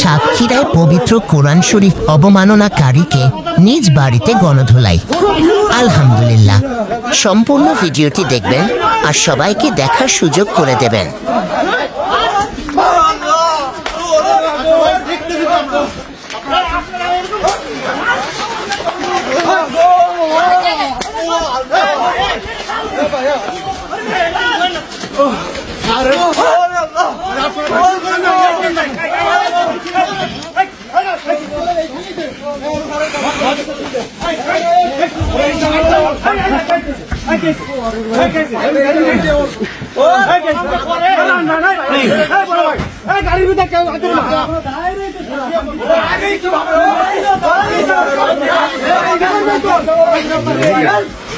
সাতক্ষীরায় পবিত্র কোরআন শরীফ অবমাননাকারীকে নিজ বাড়িতে গণধোলাই। আলহামদুলিল্লাহ। সম্পূর্ণ ভিডিওটি দেখবেন আর সবাইকে দেখার সুযোগ করে দেবেন। গাড়ির ভিতরে কেউ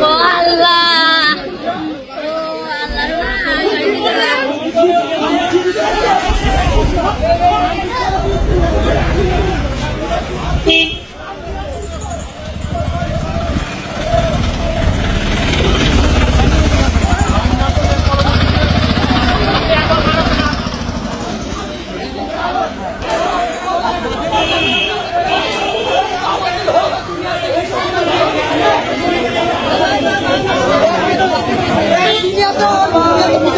我 爱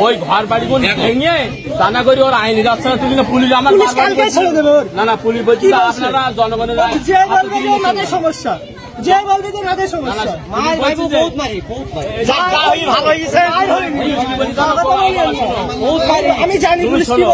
ওই ঘর বাড়ি কোন ভেঙে দানা করি ওর আইন যাচ্ছে না তুমি না পুলিশ আমার। না না পুলিশ বলছি? আপনারা জনগণের। সমস্যা যে বলবে যে সমস্যা না, পুলিশ বহুত মারি বহুত মারি আমি জানি পুলিশ কি পুলিশ-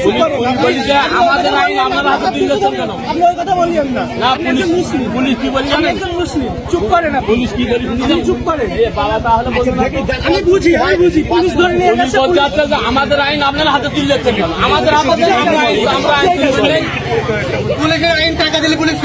পুলিশ বলছে আমাদের আইন আপনারা হাতে তুলে কেন? আপনি ওই কথা বলিয়েন না না পুলিশ মুসলিম পুলিশ কি বলি আপনি একজন মুসলিম চুপ করেন আপনি পুলিশ কি বলি শুনি চুপ করেন এ বাবা তাহলে বলুন না আমি বুঝি আমি বুঝি পুলিশ ধরে নিয়ে পুলিশ গেছে বলতে যে আমাদের আইন আপনার হাতে তুলে কেন আমাদের হাতে আমরা আইন আমরা আইন তুলে দিই। কালকে ছেড়ে দেবে পুলিশ